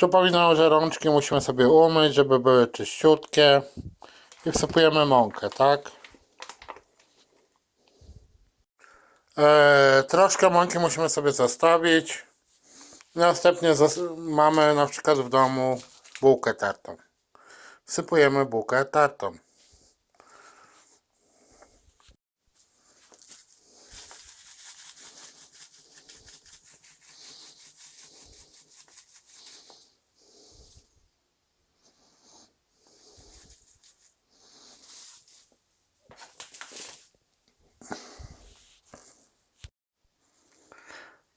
Przypominam, że rączki musimy sobie umyć, żeby były czyściutkie. I wsypujemy mąkę, tak? Eee, troszkę mąki musimy sobie zostawić. Następnie zas- mamy na przykład w domu bułkę tartą. Wsypujemy bułkę tartą.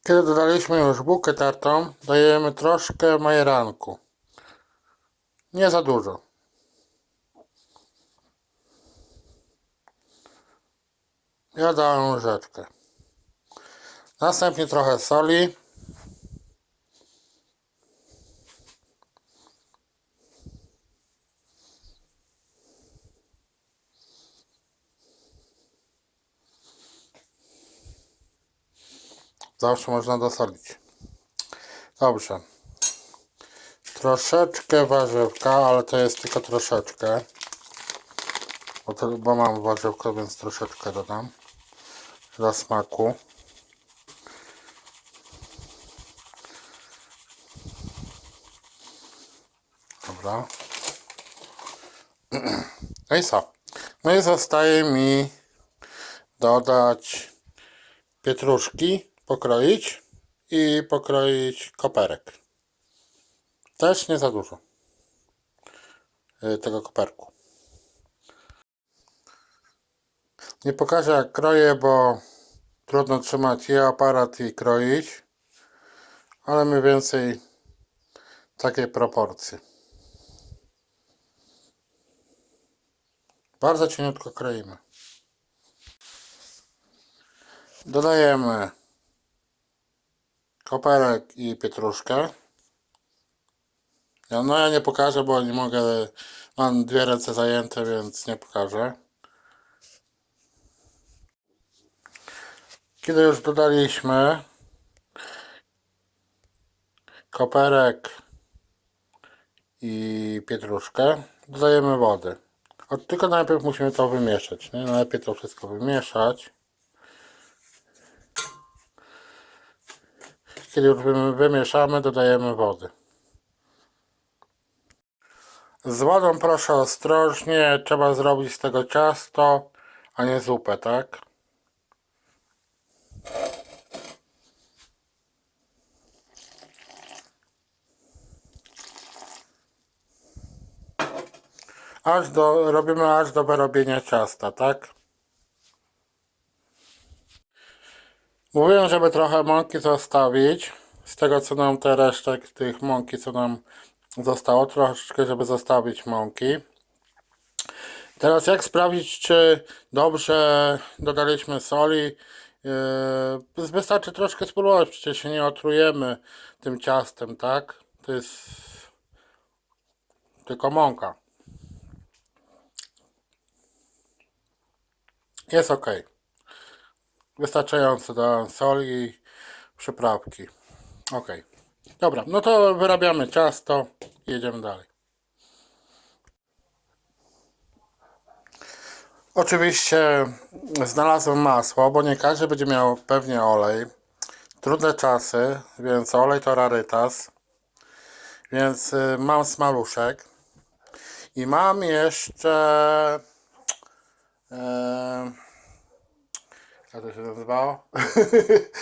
Kiedy dodaliśmy już bułkę tartą, dajemy troszkę majeranku. Nie za dużo. Ja dałem łyżeczkę. Następnie trochę soli. Zawsze można dosolić. Dobrze. Troszeczkę warzywka, ale to jest tylko troszeczkę. Bo, to, bo mam warzywko, więc troszeczkę dodam. Dla smaku. Dobra. No i co? No i zostaje mi dodać pietruszki, pokroić i pokroić koperek. Też nie za dużo y, tego koperku. Nie pokażę jak kroję, bo trudno trzymać i aparat i kroić, ale mniej więcej takie proporcje. Bardzo cieniutko kroimy. Dodajemy koperek i pietruszkę. Ja, no ja nie pokażę, bo nie mogę, mam dwie ręce zajęte, więc nie pokażę. Kiedy już dodaliśmy koperek i pietruszkę, dodajemy wody. O, tylko najpierw musimy to wymieszać. Nie? Najpierw to wszystko wymieszać. Kiedy już wymi- wymieszamy, dodajemy wody. Z wodą proszę ostrożnie, trzeba zrobić z tego ciasto, a nie zupę, tak? Aż do, robimy aż do wyrobienia ciasta, tak? Mówiłem, żeby trochę mąki zostawić. Z tego co nam te resztek tych mąki, co nam zostało, troszeczkę, żeby zostawić mąki. Teraz jak sprawdzić, czy dobrze dodaliśmy soli? Yy, wystarczy troszkę spróbować, przecież się nie otrujemy tym ciastem, tak? To jest tylko mąka. Jest ok. Wystarczająco do soli i przyprawki. Ok. Dobra, no to wyrabiamy ciasto jedziemy dalej. Oczywiście znalazłem masło, bo nie każdy będzie miał pewnie olej. Trudne czasy, więc olej to rarytas. Więc y, mam smaluszek. I mam jeszcze... E, jak to się nazywało?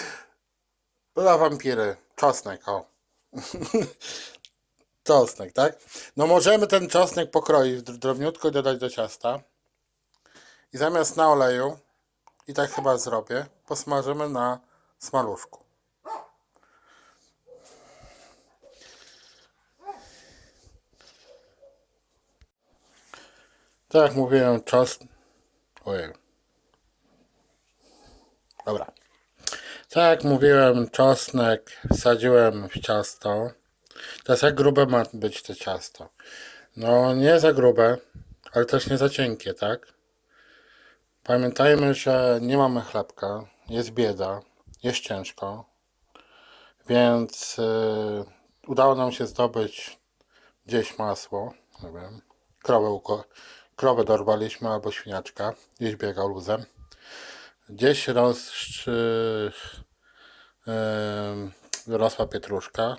Dla wampiry. Czosnek, o. czosnek, tak? No możemy ten czosnek pokroić dr- drobniutko i dodać do ciasta. I zamiast na oleju, i tak chyba zrobię, posmażymy na smaluszku. Tak jak mówiłem, czos... Ojej. Dobra. Tak jak mówiłem, czosnek wsadziłem w ciasto. Teraz jak grube ma być to ciasto? No nie za grube, ale też nie za cienkie, tak? Pamiętajmy, że nie mamy chlebka, jest bieda, jest ciężko, więc yy, udało nam się zdobyć gdzieś masło, nie wiem, krowę, krowę dorwaliśmy albo świniaczka, gdzieś biegał luzem. Gdzieś roz, em, rosła pietruszka.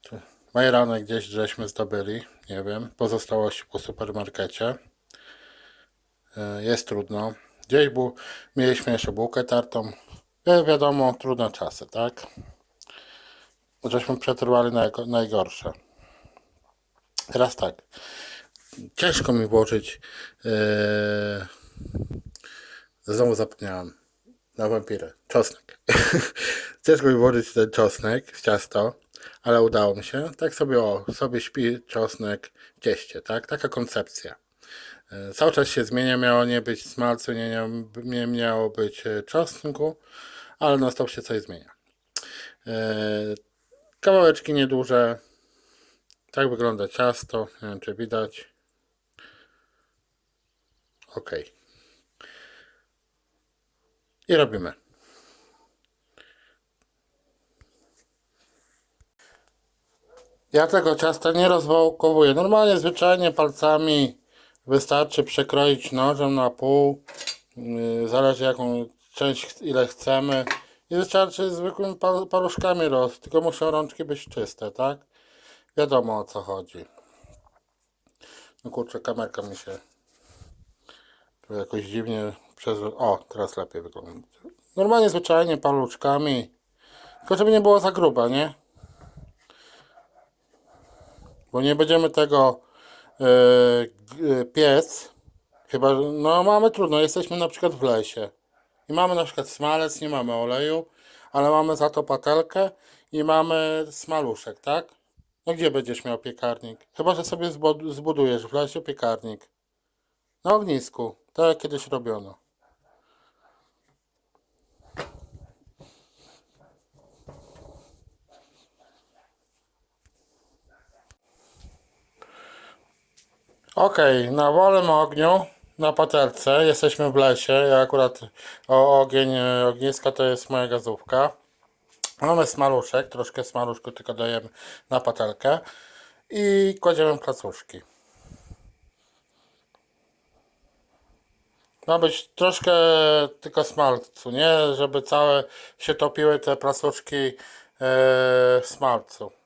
Czy Majeranek gdzieś żeśmy zdobyli, nie wiem, pozostałości po supermarkecie. E, Jest trudno. Gdzieś był, mieliśmy jeszcze bułkę tartą. Wi- Wiadomo, trudne czasy, tak? Żeśmy przetrwali najgo- najgorsze. Teraz tak. Ciężko mi włożyć. e, Znowu zapomniałem. Na wampiry. Czosnek. Ciężko mi włożyć ten czosnek w ciasto, ale udało mi się. Tak sobie, o, sobie śpi czosnek w cieście, tak? Taka koncepcja. E, Cały czas się zmienia, miało nie być smalcu, nie, nie, miało być e, czosnku, ale na stop się coś zmienia. E, Kawałeczki nieduże. Tak wygląda ciasto. Nie wiem, czy widać. Ok. I robimy. Ja tego ciasta nie rozwałkowuję. Normalnie, zwyczajnie palcami wystarczy przekroić nożem na pół. Yy, Zależy jaką część, ile chcemy. I wystarczy zwykłymi pa- paluszkami roz. Tylko muszą rączki być czyste, tak? Wiadomo o co chodzi. No kurczę, kamerka mi się tu jakoś dziwnie przez... O, teraz lepiej wygląda. Normalnie, zwyczajnie paluszkami. Tylko żeby nie było za gruba, nie? Bo nie będziemy tego e, piec. Chyba, no mamy trudno, jesteśmy na przykład w lesie. I mamy na przykład smalec, nie mamy oleju, ale mamy za to patelkę i mamy smaluszek, tak? No gdzie będziesz miał piekarnik? Chyba, że sobie zbud- zbudujesz w lesie piekarnik. Na ognisku, tak jak kiedyś robiono. Okej, na wolnym ogniu, na patelce, jesteśmy w lesie. Ja akurat o ogień e, ogniska to jest moja gazówka. Mamy smaluszek, troszkę smaluszku tylko dajemy na patelkę i kładziemy placuszki. Ma być troszkę tylko smalcu, nie? Żeby całe się topiły te placuszki w smalcu.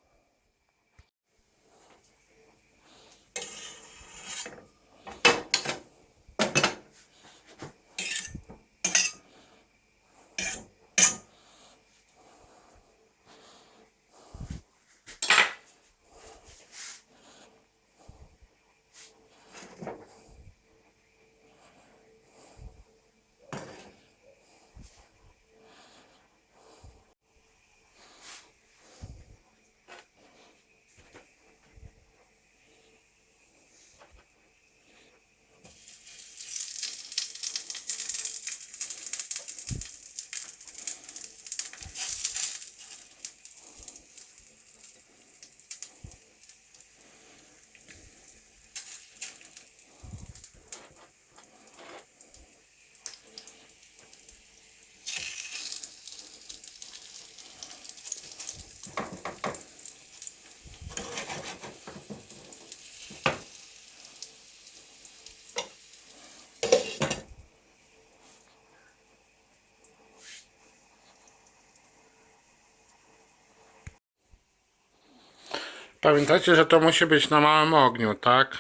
Pamiętajcie, że to musi być na małym ogniu, tak?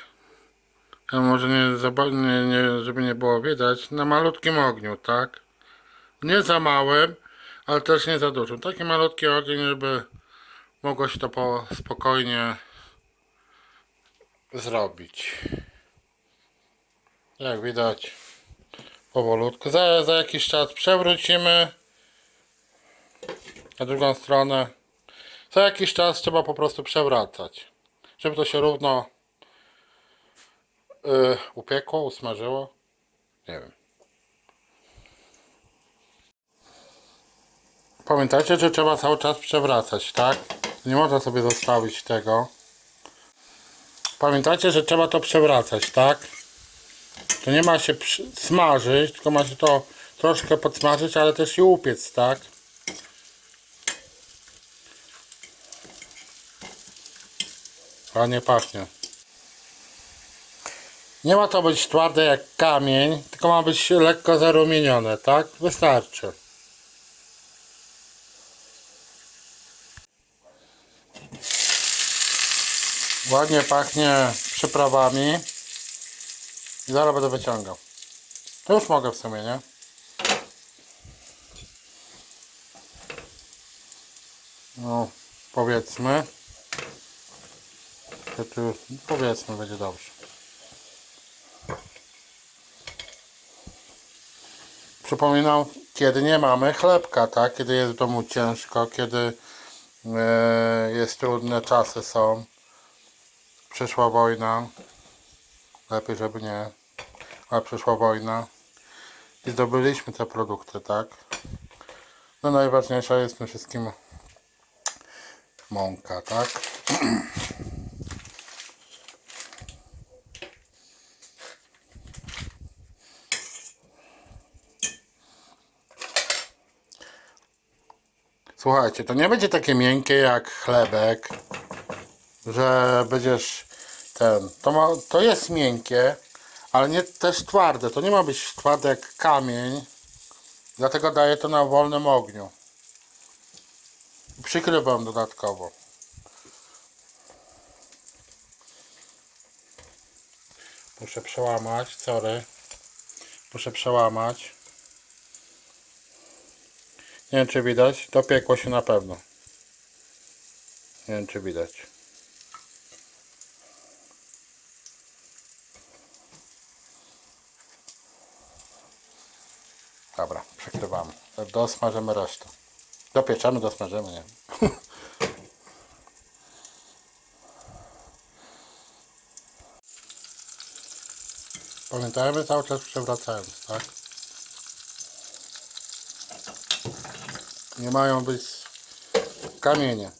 A może nie, nie, nie, żeby nie było widać, na malutkim ogniu, tak? Nie za małym, ale też nie za dużym. Taki malutki ogień, żeby mogło się to po, spokojnie zrobić. Jak widać, powolutku. Za, za jakiś czas przewrócimy na drugą stronę. Co jakiś czas trzeba po prostu przewracać, żeby to się równo yy, upiekło, usmażyło. Nie wiem. Pamiętajcie, że trzeba cały czas przewracać, tak? Nie można sobie zostawić tego. Pamiętajcie, że trzeba to przewracać, tak? To nie ma się smażyć, tylko ma się to troszkę podsmażyć, ale też i upiec, tak? Ładnie pachnie. Nie ma to być twarde jak kamień, tylko ma być lekko zarumienione, tak? Wystarczy. Ładnie pachnie przyprawami. I zaraz będę wyciągał. To już mogę w sumie, nie? No, powiedzmy. To tu, powiedzmy, będzie dobrze. Przypominam, kiedy nie mamy chlebka, tak? Kiedy jest w domu ciężko, kiedy e, jest trudne czasy są. Przyszła wojna. Lepiej, żeby nie. Ale przyszła wojna. I zdobyliśmy te produkty, tak? No najważniejsza jest w tym wszystkim mąka, tak? Słuchajcie, to nie będzie takie miękkie jak chlebek, że będziesz ten. To, ma, to jest miękkie, ale nie też twarde. To nie ma być twarde jak kamień. Dlatego daję to na wolnym ogniu. Przykrywam dodatkowo. Muszę przełamać, sorry. Muszę przełamać. Nie wiem czy widać, dopiekło się na pewno. Nie wiem czy widać. Dobra, przekrywamy. Dosmażymy resztę. Dopieczemy, dosmażymy, nie Pamiętajmy cały czas przewracając, tak? Nie mają być kamienie.